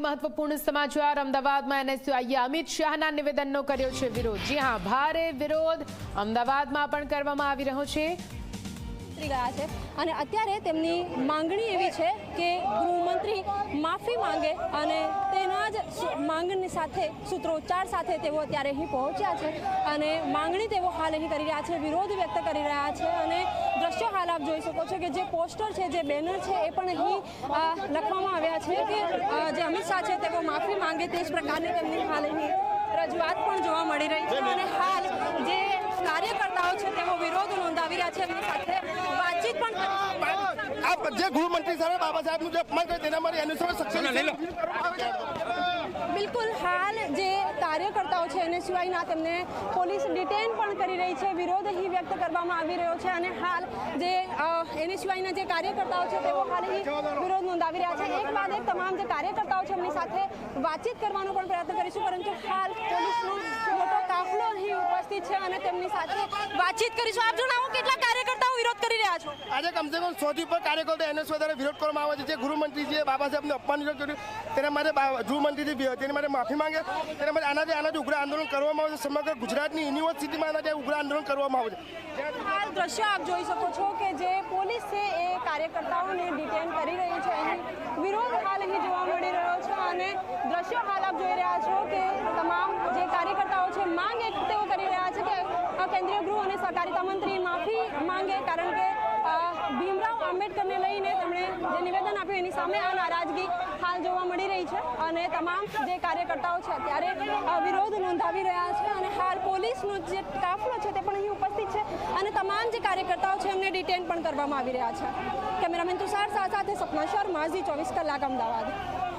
સૌથી મહત્વપૂર્ણ સમાચાર અમદાવાદમાં એનએસયુઆઈએ અમિત શાહના નિવેદનનો કર્યો છે વિરોધ. જી હા, ભારે વિરોધ અમદાવાદમાં પણ કરવામાં આવી રહ્યો છે. ગયા છે. અને અત્યારે તેમની માંગણી એવી છે કે ગૃહમંત્રી માફી માંગે અને તેના જ માંગણી સાથે, સૂત્રોચ્ચાર સાથે તેઓ અત્યારે અહીં પહોંચ્યા છે. અને માંગણી તેઓ હાલ અહીં કરી રહ્યા છે, વિરોધ વ્યક્ત કરી રહ્યા છે અને દ્રશ્યો હાલ આપ જોઈ શકો છો કે જે પોસ્ટર છે જે બેનર છે એ પણ અહીં લખવામાં આવ્યા છે કે જે અમિત શાહ છે તેઓ માફી માંગે તે જ પ્રકારની તેમની હાલ અહીં રજૂઆત પણ જોવા મળી રહી છે અને હાલ જે કાર્યકર્તાઓ છે તેઓ વિરોધ નોંધાવી રહ્યા છે એમની સાથે વાતચીત પણ આ જે ગૃહમંત્રી સાહેબ બાબા સાહેબનું જે અપમાન કરે તેના મારી એનું સક્ષમ બિલકુલ જે કાર્યકર્તાઓ છે એને સિવાયના તેમને પોલીસ ડિટેન પણ કરી રહી છે. વિરોધ અહીં વ્યક્ત કરવામાં આવી રહ્યો છે અને હાલ જે એને સિવાયના જે કાર્યકર્તાઓ છે તેઓ હાલ વિરોધ નોંધાવી રહ્યા છે. એક બાદ એક તમામ જે કાર્યકર્તાઓ છે એમની સાથે વાતચીત કરવાનો પણ પ્રયત્ન કરીશું, પરંતુ હાલ કાફલો અહીં ઉપસ્થિત છે અને તેમની સાથે વાતચીત કરીશું. આપ જણાવો કેટલા કાર્યકર્તાઓ વિરોધ કરી રહ્યા છો? આજે કમસે કમ સોથી ઉપર કાર્યકર્તા એનએસ દ્વારા વિરોધ કરવામાં આવે છે. જે ગૃહમંત્રીજીએ બાબા સાહેબને અપમાન વિરોધ કર્યું તેના માટે ગૃહમંત્રીજી તેની તેના માટે માફી માંગે તેના માટે આનાથી આનાથી ઉગ્ર આંદોલન કરવામાં આવે છે. સમગ્ર ગુજરાતની યુનિવર્સિટીમાં આનાથી ઉગ્ર આંદોલન કરવામાં આવે છે. હાલ દ્રશ્ય આપ જોઈ શકો છો કે જે પોલીસ છે એ કાર્યકર્તાઓને ડિટેન કરી રહી છે. અહીં વિરોધ હાલ અહીં જોવા મળી રહ્યો છે અને દ્રશ્ય હાલ આપ જોઈ રહ્યા છો કે તમામ જે કાર્યકર્તાઓ છે માંગ એક તેઓ કરી રહ્યા છે કે અ, કેન્દ્રીય ગૃહ અને સહકારિતા મંત્રી માફી માંગે કારણ કે ભીમરાવ આંબેડકરને લઈને તેમણે જે નિવેદન આપ્યું એની સામે આ નારાજગી હાલ જોવા મળી રહી છે અને તમામ જે કાર્યકર્તાઓ છે અત્યારે વિરોધ નોંધાવી રહ્યા છે અને હાલ પોલીસનો જે કાફલો છે તે પણ અહીં ઉપસ્થિત છે અને તમામ જે કાર્યકર્તાઓ છે એમને ડિટેન પણ કરવામાં આવી રહ્યા છે. કેમેરામેન તુષાર શાહ સાથે સપના શર્મા, ઝી ચોવીસ કલાક, અમદાવાદ.